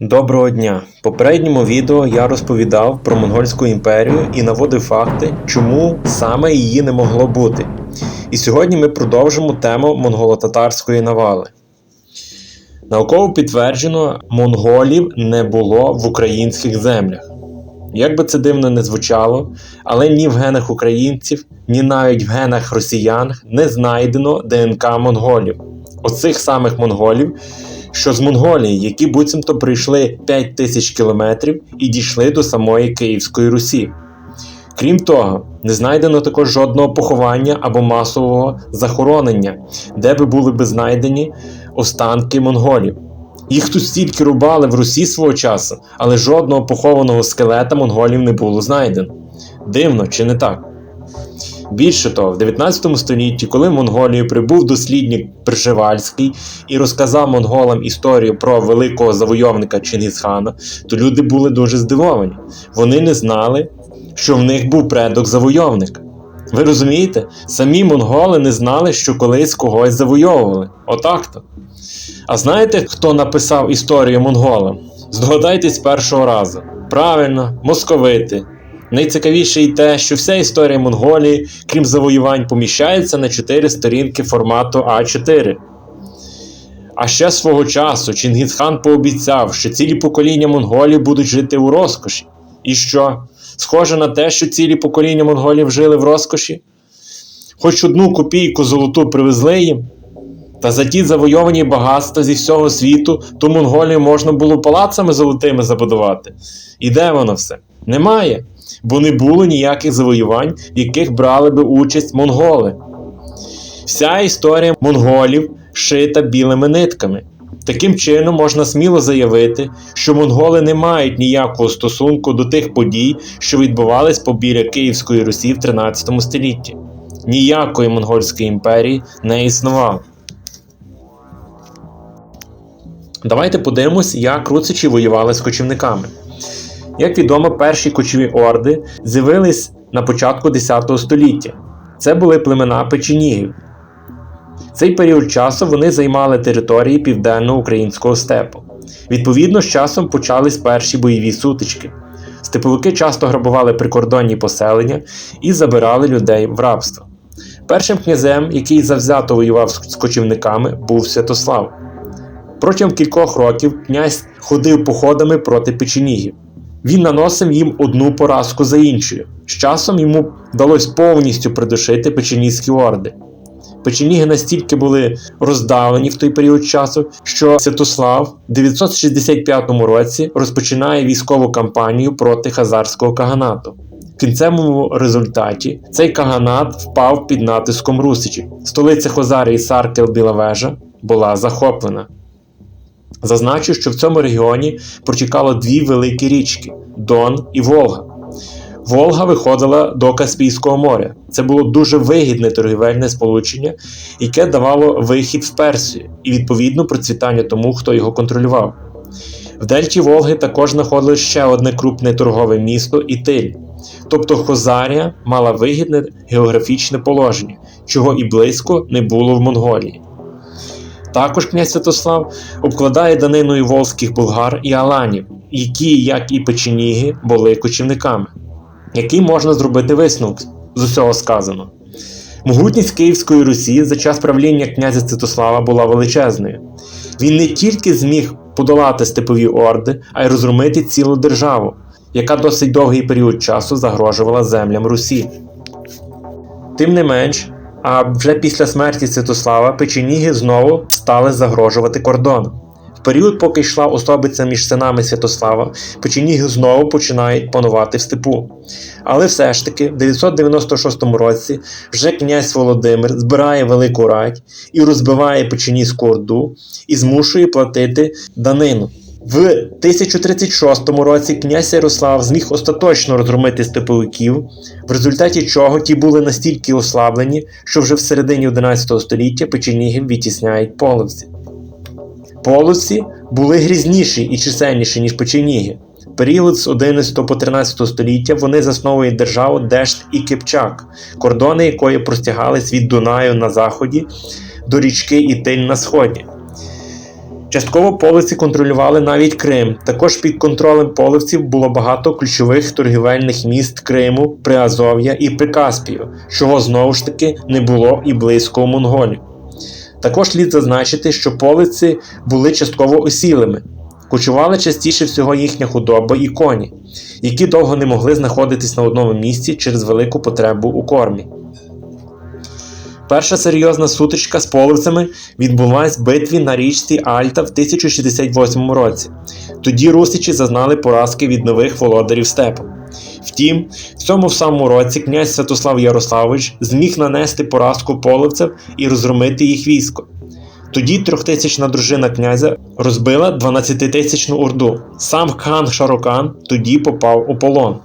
Доброго дня! В попередньому відео я розповідав про Монгольську імперію і наводив факти, чому саме її не могло бути. І сьогодні ми продовжимо тему монголо-татарської навали. Науково підтверджено, монголів не було в українських землях. Як би це дивно не звучало, але ні в генах українців, ні навіть в генах росіян не знайдено ДНК монголів. Оцих самих монголів, що з Монголії, які буцімто прийшли 5 тисяч кілометрів і дійшли до самої Київської Русі. Крім того, не знайдено також жодного поховання або масового захоронення, де би були би знайдені останки монголів. Їх тут стільки рубали в Русі свого часу, але жодного похованого скелета монголів не було знайдено. Дивно, чи не так? Більше того, в 19 столітті, коли в Монголію прибув дослідник Пржевальський і розказав монголам історію про великого завойовника Чингісхана, то люди були дуже здивовані. Вони не знали, що в них був предок завойовника. Ви розумієте? Самі монголи не знали, що колись когось завойовували. Отак-то. А знаєте, хто написав історію монголам? Здогадайтесь першого разу. Правильно, московити. Найцікавіше й те, що вся історія Монголії, крім завоювань, поміщається на 4 сторінки формату А4. А ще свого часу Чингісхан пообіцяв, що цілі покоління монголів будуть жити у розкоші. І що? Схоже на те, що цілі покоління монголів жили в розкоші? Хоч одну копійку золоту привезли їм. Та за ті завойовані багатства зі всього світу, ту Монголію можна було палацами золотими забудувати. І де воно все? Немає бо не було ніяких завоювань, в яких брали би участь монголи. Вся історія монголів шита білими нитками. Таким чином можна сміло заявити, що монголи не мають ніякого стосунку до тих подій, що відбувались побіля Київської Русі в 13 столітті. Ніякої монгольської імперії не існувало. Давайте подивимось, як руцичі воювали з кочівниками. Як відомо, перші кочові орди з'явились на початку 10 століття. Це були племена печенігів. Цей період часу вони займали території південно-українського степу. Відповідно, з часом почались перші бойові сутички. Степовики часто грабували прикордонні поселення і забирали людей в рабство. Першим князем, який завзято воював з кочівниками, був Святослав. Протягом кількох років князь ходив походами проти печенігів. Він наносив їм одну поразку за іншою. З часом йому вдалося повністю придушити печенізькі орди. Печеніги настільки були роздавлені в той період часу, що Святослав в 965 році розпочинає військову кампанію проти хазарського каганату. В кінцевому результаті цей каганат впав під натиском Русичів. Столиця Хозарії Саркел Білавежа була захоплена. Зазначу, що в цьому регіоні протікало дві великі річки Дон і Волга. Волга виходила до Каспійського моря. Це було дуже вигідне торгівельне сполучення, яке давало вихід в Персію і відповідно процвітання тому, хто його контролював. В Дельті Волги також знаходилось ще одне крупне торгове місто Ітиль. Тобто Хозарія мала вигідне географічне положення, чого і близько не було в Монголії. Також князь Святослав обкладає даниною волзьких булгар і аланів, які, як і печеніги, були кочівниками. Який можна зробити висновок з усього сказано? Могутність Київської Русі за час правління князя Святослава була величезною. Він не тільки зміг подолати степові орди, а й розгромити цілу державу, яка досить довгий період часу загрожувала землям Русі. Тим не менш, а вже після смерті Святослава печеніги знову стали загрожувати кордоном. В період, поки йшла особиця між синами Святослава, печеніги знову починають панувати в степу. Але все ж таки, в 996 році вже князь Володимир збирає велику рать і розбиває печенізьку орду і змушує платити данину. В 1036 році князь Ярослав зміг остаточно розгромити степовиків, в результаті чого ті були настільки ослаблені, що вже в середині 11 століття печенігів відтісняють половці. Половці були грізніші і чисельніші, ніж печеніги. В період з 11 по 13 століття вони засновують державу Дешт і Кипчак, кордони якої простягались від Дунаю на заході до річки Ітиль на сході. Частково половці контролювали навіть Крим. Також під контролем половців було багато ключових торгівельних міст Криму, Приазов'я і Прикаспію, чого знову ж таки не було і близько у монголів. Також слід зазначити, що полиці були частково осілими. Кочували частіше всього їхня худоба і коні, які довго не могли знаходитись на одному місці через велику потребу у кормі. Перша серйозна сутичка з половцями відбулась в битві на річці Альта в 1068 році. Тоді русичі зазнали поразки від нових володарів степу. Втім, в цьому самому році князь Святослав Ярославович зміг нанести поразку половців і розгромити їх військо. Тоді трьохтисячна дружина князя розбила 12-тисячну орду. Сам хан Шарокан тоді попав у полон.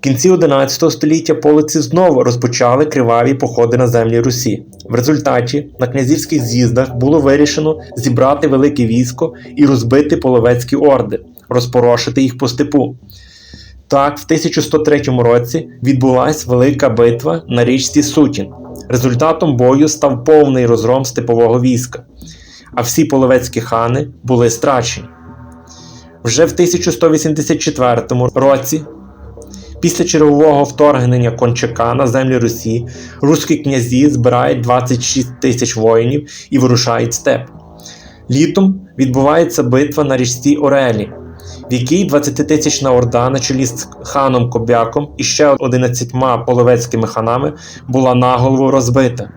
Кінці 11 століття полиці знову розпочали криваві походи на землі Русі. В результаті на князівських з'їздах було вирішено зібрати велике військо і розбити половецькі орди, розпорошити їх по степу. Так, в 1103 році відбулася велика битва на річці Сутін. Результатом бою став повний розгром степового війська, а всі половецькі хани були страчені. Вже в 1184 році Після чергового вторгнення Кончака на землі Русі руські князі збирають 26 тисяч воїнів і вирушають степ. Літом відбувається битва на річці Орелі, в якій 20-тисячна орда на чолі з ханом Кобяком і ще 11 половецькими ханами була наголову розбита.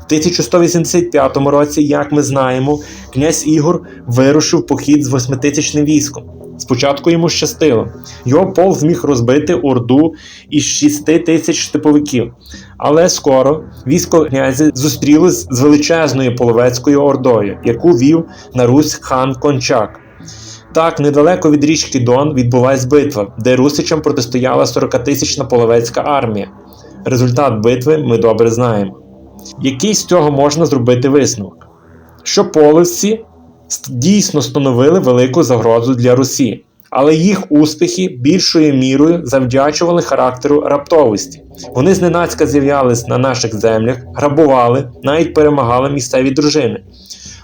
В 1185 році, як ми знаємо, князь Ігор вирушив похід з восьмитисячним військом. Спочатку йому щастило. Його пол зміг розбити орду із 6 тисяч штиповиків. Але скоро військо князя зустрілось з величезною половецькою ордою, яку вів на Русь хан Кончак. Так, недалеко від річки Дон відбулась битва, де русичам протистояла 40-тисячна половецька армія. Результат битви ми добре знаємо. Який з цього можна зробити висновок? Що половці дійсно становили велику загрозу для Русі, але їх успіхи більшою мірою завдячували характеру раптовості. Вони зненацька з'являлись на наших землях, грабували, навіть перемагали місцеві дружини.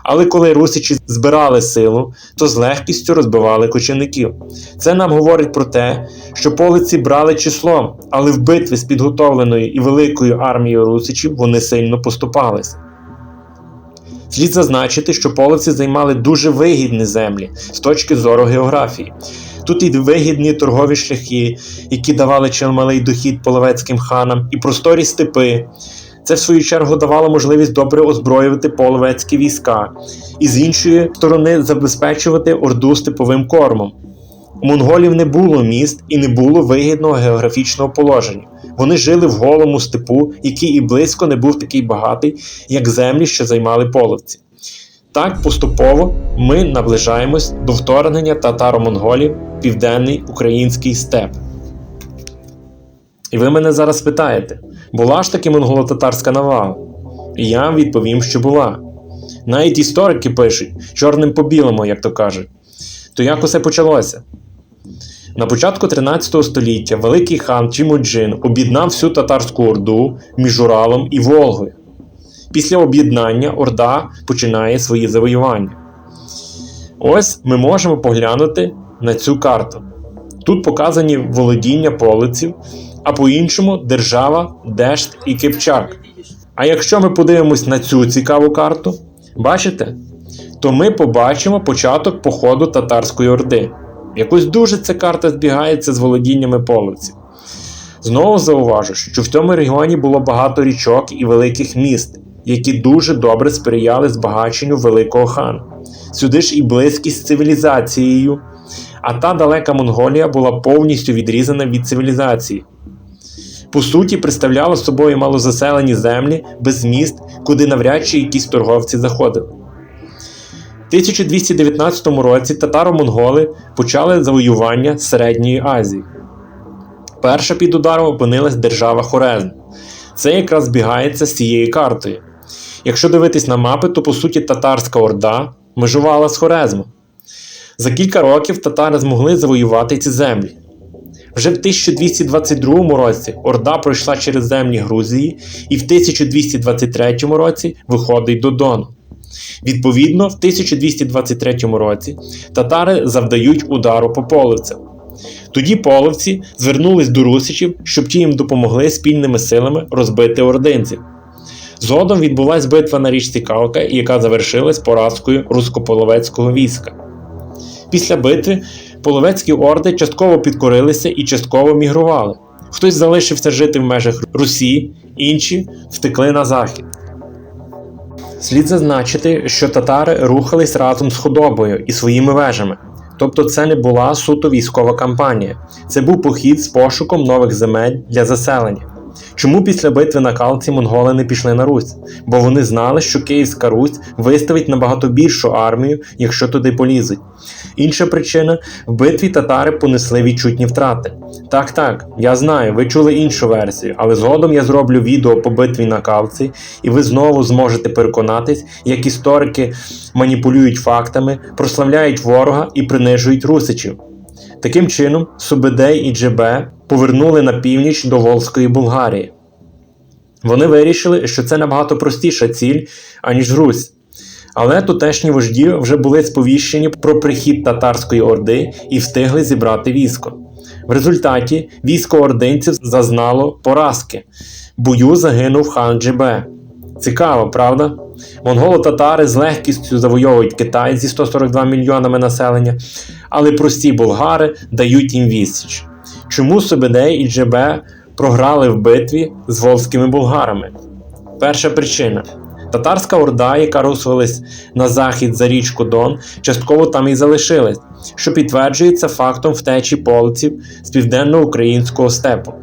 Але коли русичі збирали силу, то з легкістю розбивали кочівників. Це нам говорить про те, що полиці брали числом, але в битві з підготовленою і великою армією русичів вони сильно поступалися. Слід зазначити, що половці займали дуже вигідні землі з точки зору географії. Тут і вигідні торгові шляхи, які давали чималий дохід половецьким ханам, і просторі степи. Це, в свою чергу, давало можливість добре озброювати половецькі війська, і з іншої сторони забезпечувати орду степовим кормом. У монголів не було міст і не було вигідного географічного положення. Вони жили в голому степу, який і близько не був такий багатий, як землі, що займали половці. Так поступово ми наближаємось до вторгнення татаро-монголів в південний український степ. І ви мене зараз питаєте, була ж таки монголо-татарська навала? І я відповім, що була. Навіть історики пишуть чорним по білому, як то кажуть. То як усе почалося? На початку 13 століття великий хан Чимуджин об'єднав всю татарську орду між Уралом і Волгою. Після об'єднання Орда починає свої завоювання. Ось ми можемо поглянути на цю карту. Тут показані володіння полиців, а по-іншому держава, Дешт і Кипчак. А якщо ми подивимось на цю цікаву карту, бачите? То ми побачимо початок походу татарської орди. Якось дуже ця карта збігається з володіннями половців. Знову зауважу, що в цьому регіоні було багато річок і великих міст, які дуже добре сприяли збагаченню великого хана. Сюди ж і близькість з цивілізацією, а та далека Монголія була повністю відрізана від цивілізації. По суті, представляла собою малозаселені землі без міст, куди навряд чи якісь торговці заходили. 1219 році татаро-монголи почали завоювання Середньої Азії. Перша під ударом опинилась держава Хорезм. Це якраз збігається з цією картою. Якщо дивитись на мапи, то по суті татарська орда межувала з Хорезмом. За кілька років татари змогли завоювати ці землі. Вже в 1222 році Орда пройшла через землі Грузії і в 1223 році виходить до Дону. Відповідно, в 1223 році татари завдають удару по половцям. Тоді половці звернулись до русичів, щоб ті їм допомогли спільними силами розбити ординців. Згодом відбулася битва на річці Калка, яка завершилась поразкою руськополовецького війська. Після битви половецькі орди частково підкорилися і частково мігрували. Хтось залишився жити в межах Русі, інші втекли на захід. Слід зазначити, що татари рухались разом з худобою і своїми вежами. Тобто це не була суто військова кампанія, це був похід з пошуком нових земель для заселення. Чому після битви на Калці монголи не пішли на Русь? Бо вони знали, що Київська Русь виставить набагато більшу армію, якщо туди полізуть. Інша причина в битві татари понесли відчутні втрати. Так, так, я знаю, ви чули іншу версію, але згодом я зроблю відео по битві на Калці, і ви знову зможете переконатись, як історики маніпулюють фактами, прославляють ворога і принижують русичів. Таким чином, Субедей і Джебе повернули на північ до Волзької Болгарії. Вони вирішили, що це набагато простіша ціль, аніж Русь. Але тутешні вожді вже були сповіщені про прихід татарської орди і встигли зібрати військо. В результаті військо ординців зазнало поразки. Бою загинув хан Джебе. Цікаво, правда? Монголо-татари з легкістю завойовують Китай зі 142 мільйонами населення, але прості болгари дають їм відсіч. Чому Собедей і Джебе програли в битві з волзькими болгарами? Перша причина. Татарська орда, яка русувалась на захід за річку Дон, частково там і залишилась, що підтверджується фактом втечі полців з південно-українського степу.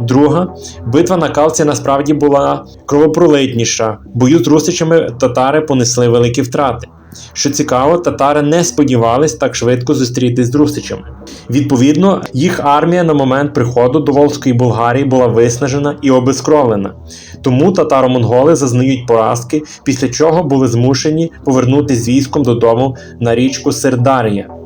Друга битва на Калці насправді була кровопролитніша. Бою з русичами татари понесли великі втрати. Що цікаво, татари не сподівались так швидко зустрітись з русичами. Відповідно, їх армія на момент приходу до Волзької Болгарії була виснажена і обезкровлена. Тому татаро-монголи зазнають поразки, після чого були змушені повернутися з військом додому на річку Сердарія.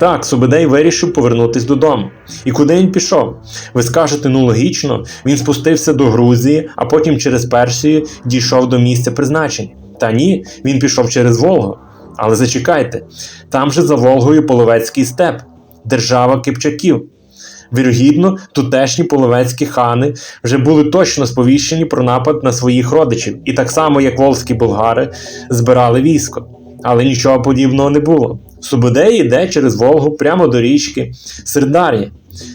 Так, Субедей вирішив повернутись додому. І куди він пішов? Ви скажете, ну логічно, він спустився до Грузії, а потім через Персію дійшов до місця призначення. Та ні, він пішов через Волгу. Але зачекайте, там же за Волгою Половецький степ, держава Кипчаків. Вірогідно, тутешні половецькі хани вже були точно сповіщені про напад на своїх родичів, і так само, як волзькі болгари, збирали військо. Але нічого подібного не було. Субедей йде через Волгу прямо до річки Сердар'я.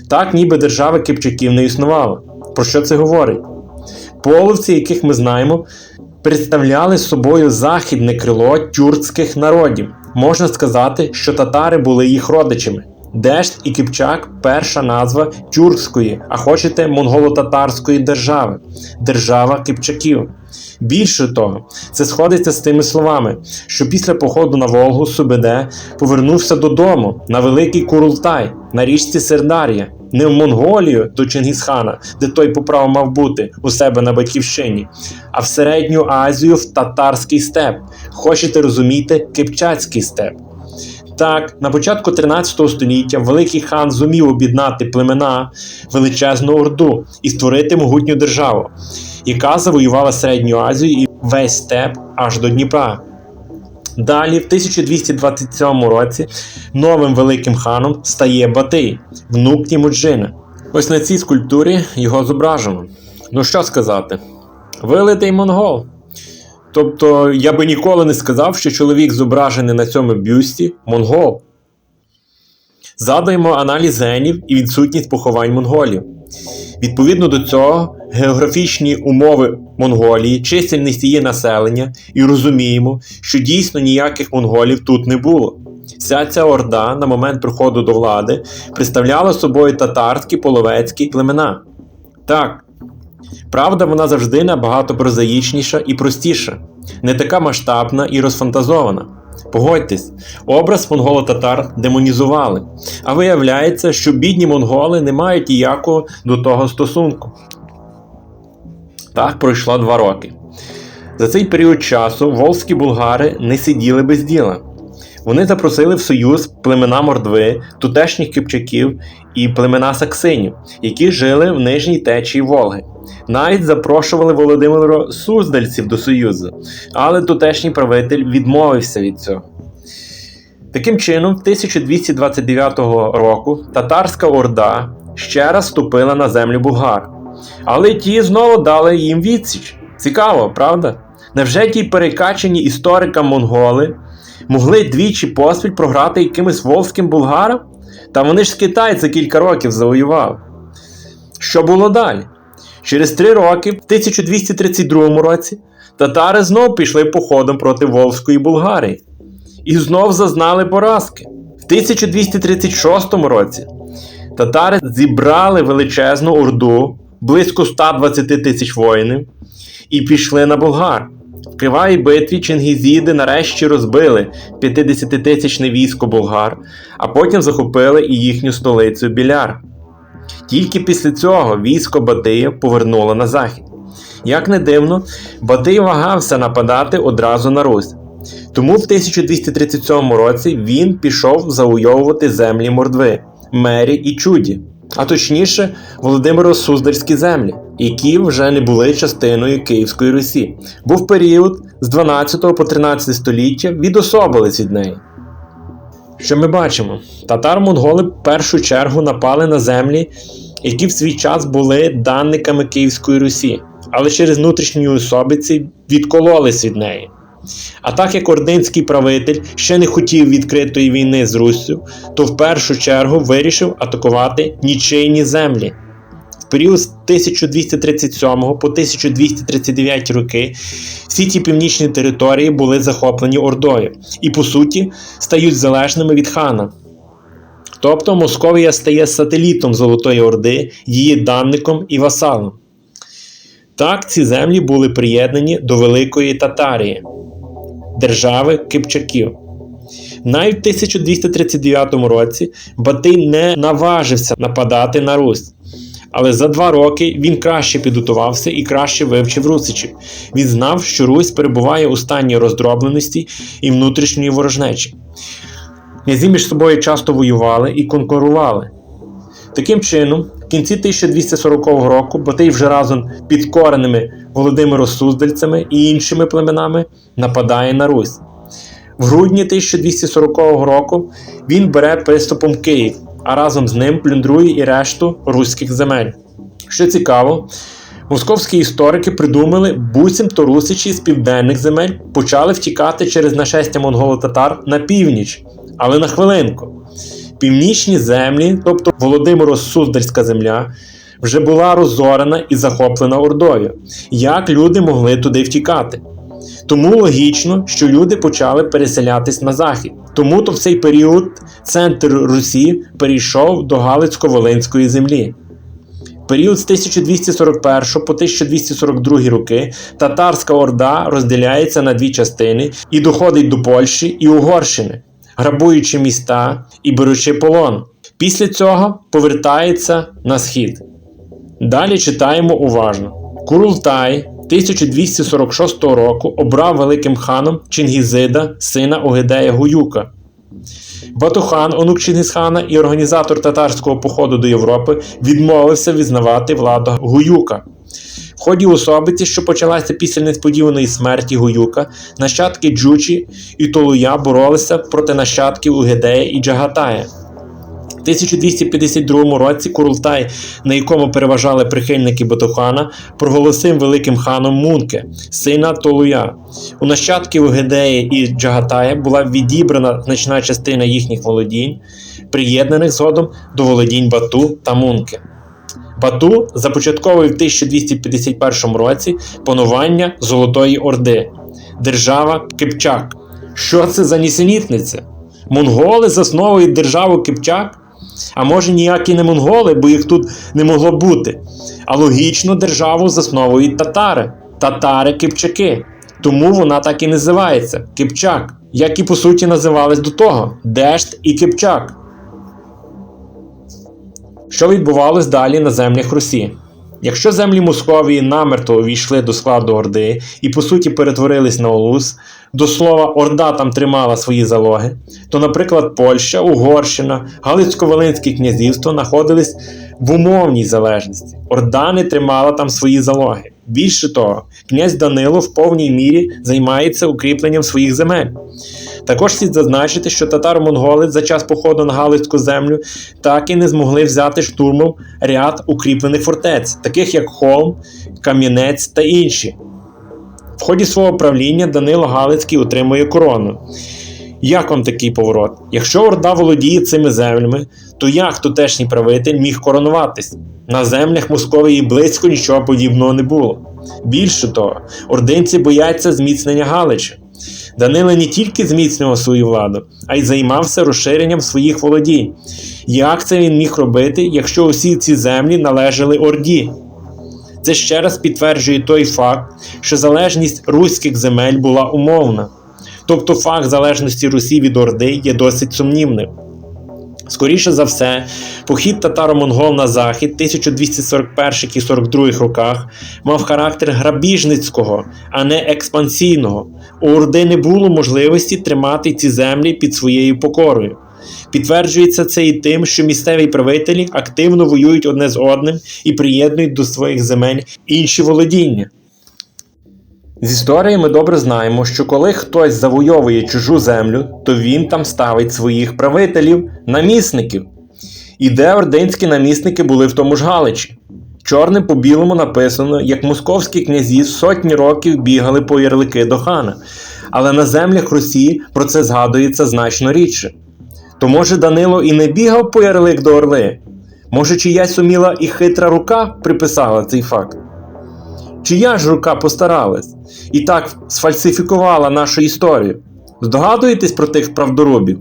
Так, ніби держави Кипчаків не існувало. Про що це говорить? Половці, яких ми знаємо, представляли собою західне крило тюркських народів. Можна сказати, що татари були їх родичами. Дешт і Кипчак перша назва тюркської, а хочете монголо-татарської держави держава Кипчаків. Більше того, це сходиться з тими словами, що після походу на Волгу Субеде повернувся додому на Великий Курултай на річці Сердар'я, не в Монголію до Чингісхана, де той по праву мав бути у себе на батьківщині, а в Середню Азію в татарський степ. Хочете розуміти, Кипчацький степ. Так, на початку 13 століття Великий хан зумів об'єднати племена величезну орду і створити могутню державу, яка завоювала Середню Азію і весь степ аж до Дніпра. Далі, в 1227 році, новим великим ханом стає Батий, внук Тімуджина. Ось на цій скульптурі його зображено. Ну що сказати? Вилитий монгол. Тобто я би ніколи не сказав, що чоловік зображений на цьому бюсті монгол. Задаємо аналіз генів і відсутність поховань монголів. Відповідно до цього, географічні умови Монголії, чисельність її населення, і розуміємо, що дійсно ніяких монголів тут не було. Вся ця орда на момент приходу до влади представляла собою татарські половецькі племена. Так, Правда, вона завжди набагато прозаїчніша і простіша, не така масштабна і розфантазована. Погодьтесь, образ монголо-татар демонізували, а виявляється, що бідні монголи не мають ніякого до того стосунку. Так пройшло два роки. За цей період часу волзькі булгари не сиділи без діла. Вони запросили в союз племена Мордви, тутешніх кипчаків і племена Саксинів, які жили в нижній течії Волги. Навіть запрошували Володимира Суздальців до Союзу, але тутешній правитель відмовився від цього. Таким чином, 1229 року татарська орда ще раз вступила на землю булгар. Але ті знову дали їм відсіч. Цікаво, правда? Невже ті перекачені історикам монголи могли двічі поспіль програти якимось волзьким булгарам? Та вони ж з Китай за кілька років завоювали. Що було далі? Через три роки, в 1232 році, татари знов пішли походом проти Волзької Булгарії і знов зазнали поразки. В 1236 році татари зібрали величезну орду близько 120 тисяч воїнів і пішли на Болгар. В кривавій битві чингізіди нарешті розбили 50-тисячне військо болгар, а потім захопили і їхню столицю Біляр. Тільки після цього військо Батия повернуло на захід. Як не дивно, Батий вагався нападати одразу на Русь. Тому в 1237 році він пішов завойовувати землі Мордви, Мері і Чуді, а точніше Володимиро Суздальські землі, які вже не були частиною Київської Русі. Був період з 12 по 13 століття відособились від неї. Що ми бачимо? Татар-монголи в першу чергу напали на землі, які в свій час були данниками Київської Русі, але через внутрішні особиці відкололись від неї. А так як ординський правитель ще не хотів відкритої війни з Руссю, то в першу чергу вирішив атакувати нічийні землі. В період з 1237 по 1239 роки всі ці північні території були захоплені Ордою і, по суті, стають залежними від хана. Тобто Московія стає сателітом Золотої Орди, її данником і васалом. Так ці землі були приєднані до Великої Татарії, держави Кипчаків. Навіть в 1239 році Батий не наважився нападати на Русь. Але за два роки він краще підготувався і краще вивчив русичів. Він знав, що Русь перебуває у стані роздробленості і внутрішньої ворожнечі. Князі між собою часто воювали і конкурували. Таким чином, в кінці 1240 року Батий вже разом підкореними Володимиро Суздальцями і іншими племенами нападає на Русь. В грудні 1240 року він бере приступом Київ, а разом з ним плюндрує і решту руських земель. Що цікаво, московські історики придумали, буцімто русичі з південних земель почали втікати через нашестя монголо-татар на північ, але на хвилинку. Північні землі, тобто Володимиро Суздальська земля, вже була розорена і захоплена Ордою. Як люди могли туди втікати? Тому логічно, що люди почали переселятись на захід. Тому то в цей період центр Русі перейшов до Галицько-Волинської землі. Період з 1241 по 1242 роки татарська орда розділяється на дві частини і доходить до Польщі і Угорщини, грабуючи міста і беручи полон. Після цього повертається на схід. Далі читаємо уважно. Курултай 1246 року обрав великим ханом Чингізида, сина Огидея Гуюка. Батухан, онук Чингісхана і організатор татарського походу до Європи, відмовився визнавати владу Гуюка. В ході особиці, що почалася після несподіваної смерті Гуюка, нащадки Джучі і Толуя боролися проти нащадків Угедея і Джагатая. В 1252 році Курултай, на якому переважали прихильники Батухана, проголосив великим ханом Мунке, сина Толуя. У нащадків Угедея і Джагатая була відібрана значна частина їхніх володінь, приєднаних згодом до володінь Бату та Мунки. Бату започатковує в 1251 році панування Золотої Орди, держава Кипчак. Що це за нісенітниця? Монголи засновують державу Кипчак? А може ніякі не монголи, бо їх тут не могло бути. А логічно державу засновують татари, татари-кипчаки. Тому вона так і називається Кипчак, як і по суті називались до того Дешт і Кипчак. Що відбувалось далі на землях Русі? Якщо землі Московії намертво увійшли до складу Орди і по суті перетворились на Олус, до слова, Орда там тримала свої залоги, то, наприклад, Польща, Угорщина, Галицько-Волинське князівство знаходились в умовній залежності. Орда не тримала там свої залоги. Більше того, князь Данило в повній мірі займається укріпленням своїх земель. Також слід зазначити, що татаро-монголи за час походу на Галицьку землю так і не змогли взяти штурмом ряд укріплених фортець, таких як Холм, Кам'янець та інші. В ході свого правління Данило Галицький отримує корону. Як вам такий поворот? Якщо Орда володіє цими землями, то як тутешній правитель міг коронуватись? На землях Московії близько нічого подібного не було. Більше того, ординці бояться зміцнення Галича. Данило не тільки зміцнював свою владу, а й займався розширенням своїх володінь. Як це він міг робити, якщо усі ці землі належали Орді? Це ще раз підтверджує той факт, що залежність руських земель була умовна. Тобто факт залежності Русі від Орди є досить сумнівним. Скоріше за все, похід татаро-монгол на захід 1241-42 роках мав характер грабіжницького, а не експансійного. У Орди не було можливості тримати ці землі під своєю покорою. Підтверджується це і тим, що місцеві правителі активно воюють одне з одним і приєднують до своїх земель інші володіння. З історії ми добре знаємо, що коли хтось завойовує чужу землю, то він там ставить своїх правителів, намісників. І де ординські намісники були в тому ж Галичі. Чорним по білому написано, як московські князі сотні років бігали по ярлики до хана, але на землях Русі про це згадується значно рідше. То може Данило і не бігав по ярлик до Орли? Може, чиясь уміла і хитра рука приписала цей факт? Чия ж рука постаралась і так сфальсифікувала нашу історію? Здогадуєтесь про тих правдорубів?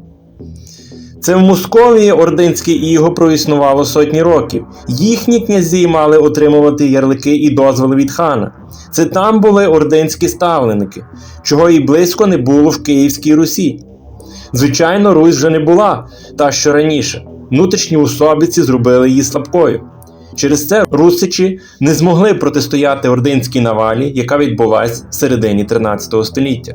Це в Московії ординське іго проіснувало сотні років. Їхні князі мали отримувати ярлики і дозволи від хана. Це там були ординські ставленики, чого і близько не було в Київській Русі. Звичайно, Русь вже не була та що раніше. Внутрішні особиці зробили її слабкою. Через це русичі не змогли протистояти ординській навалі, яка відбулась в середині 13 століття.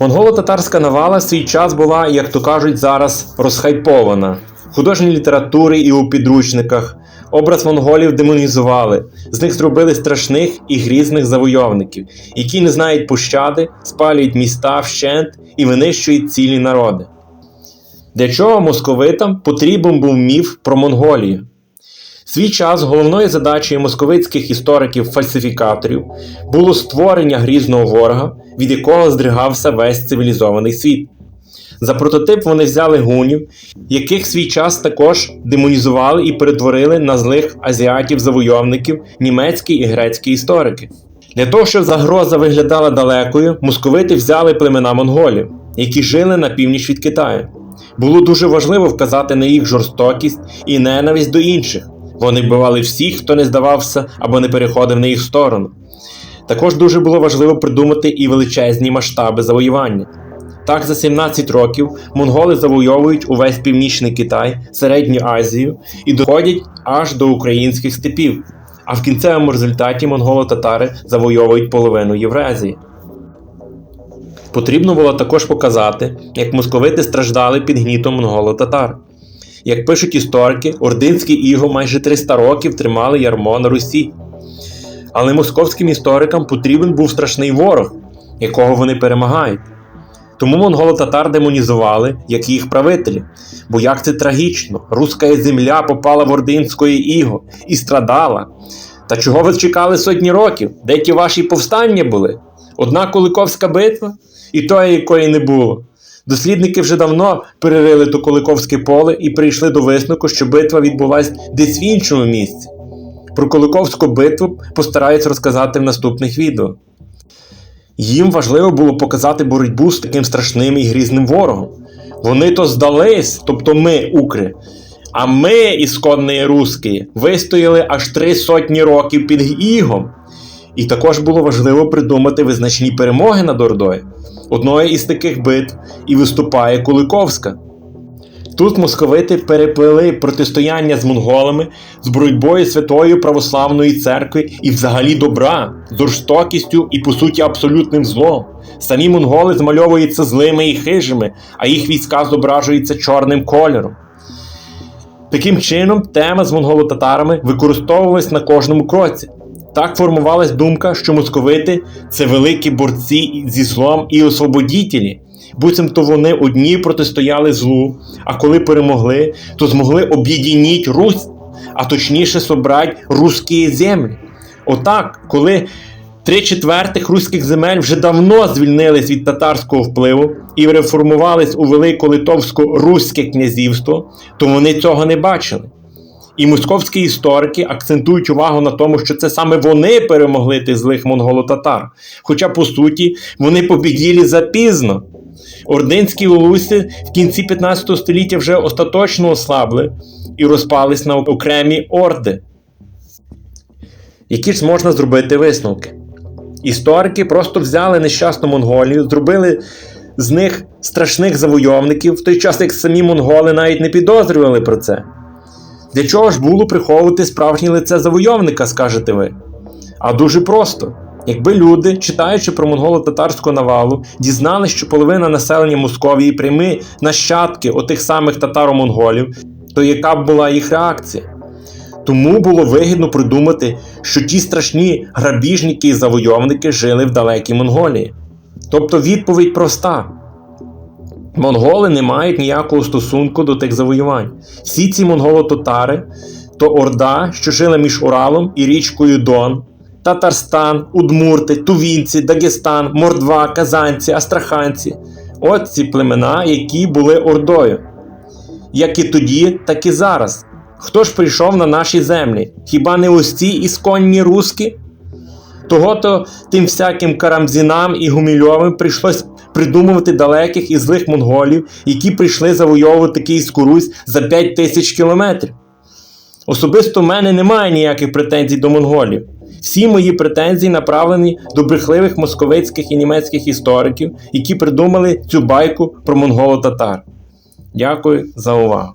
Монголо-татарська навала в свій час була, як то кажуть, зараз розхайпована. В художній літературі і у підручниках образ монголів демонізували, з них зробили страшних і грізних завойовників, які не знають пощади, спалюють міста вщент і винищують цілі народи. Для чого московитам потрібен був міф про Монголію? Свій час головною задачею московицьких істориків-фальсифікаторів було створення грізного ворога, від якого здригався весь цивілізований світ. За прототип вони взяли гунів, яких свій час також демонізували і перетворили на злих азіатів-завойовників німецькі і грецькі історики. Для того, щоб загроза виглядала далекою, московити взяли племена монголів, які жили на північ від Китаю. Було дуже важливо вказати на їх жорстокість і ненависть до інших. Вони вбивали всіх, хто не здавався або не переходив на їх сторону. Також дуже було важливо придумати і величезні масштаби завоювання. Так, за 17 років монголи завойовують увесь північний Китай, Середню Азію і доходять аж до українських степів. А в кінцевому результаті монголо-татари завойовують половину Євразії. Потрібно було також показати, як московити страждали під гнітом монголо-татар. Як пишуть історики, ординські іго майже 300 років тримали ярмо на Русі. Але московським історикам потрібен був страшний ворог, якого вони перемагають. Тому монголо-татар демонізували, як їх правителі. Бо як це трагічно, руська земля попала в ординської іго і страдала. Та чого ви чекали сотні років? Де ті ваші повстання були? Одна Куликовська битва і тої, якої не було. Дослідники вже давно перерили то Куликовське поле і прийшли до висновку, що битва відбулася десь в іншому місці. Про Куликовську битву постараюсь розказати в наступних відео. Їм важливо було показати боротьбу з таким страшним і грізним ворогом. Вони то здались, тобто ми, укри. А ми, ісконні русські, вистояли аж три сотні років під Ігом. І також було важливо придумати визначні перемоги над Ордою. Одною із таких битв і виступає Куликовська. Тут московити переплели протистояння з монголами з боротьбою святої православної церкви і взагалі добра, з жорстокістю і по суті абсолютним злом. Самі монголи змальовуються злими і хижими, а їх війська зображуються чорним кольором. Таким чином, тема з монголо-татарами використовувалась на кожному кроці. Так формувалась думка, що московити це великі борці зі злом і освободітелі. Буцімто вони одні протистояли злу, а коли перемогли, то змогли об'єдніть Русь, а точніше собрать руські землі. Отак, коли три четвертих руських земель вже давно звільнились від татарського впливу і реформувались у Велико-Литовсько-Руське князівство, то вони цього не бачили. І московські історики акцентують увагу на тому, що це саме вони перемогли тих злих монголо-татар. Хоча, по суті, вони побіділи запізно. Ординські улуси в кінці 15 століття вже остаточно ослабли і розпались на окремі орди. Які ж можна зробити висновки? Історики просто взяли нещасну Монголію, зробили з них страшних завойовників, в той час як самі монголи навіть не підозрювали про це. Для чого ж було приховувати справжнє лице завойовника, скажете ви? А дуже просто. Якби люди, читаючи про монголо-татарську навалу, дізналися, що половина населення Московії прямі нащадки отих самих татаро-монголів, то яка б була їх реакція? Тому було вигідно придумати, що ті страшні грабіжники і завойовники жили в далекій Монголії. Тобто відповідь проста. Монголи не мають ніякого стосунку до тих завоювань. Всі ці монголо-татари то орда, що жила між Уралом і річкою Дон, Татарстан, Удмурти, Тувінці, Дагестан, Мордва, Казанці, Астраханці. От ці племена, які були ордою. Як і тоді, так і зараз. Хто ж прийшов на наші землі? Хіба не ось ці ісконні руски? Того-то тим всяким карамзінам і гумільовим прийшлось придумувати далеких і злих монголів, які прийшли завойовувати Київську Русь за 5 тисяч кілометрів. Особисто в мене немає ніяких претензій до монголів. Всі мої претензії направлені до брехливих московицьких і німецьких істориків, які придумали цю байку про монголо-татар. Дякую за увагу.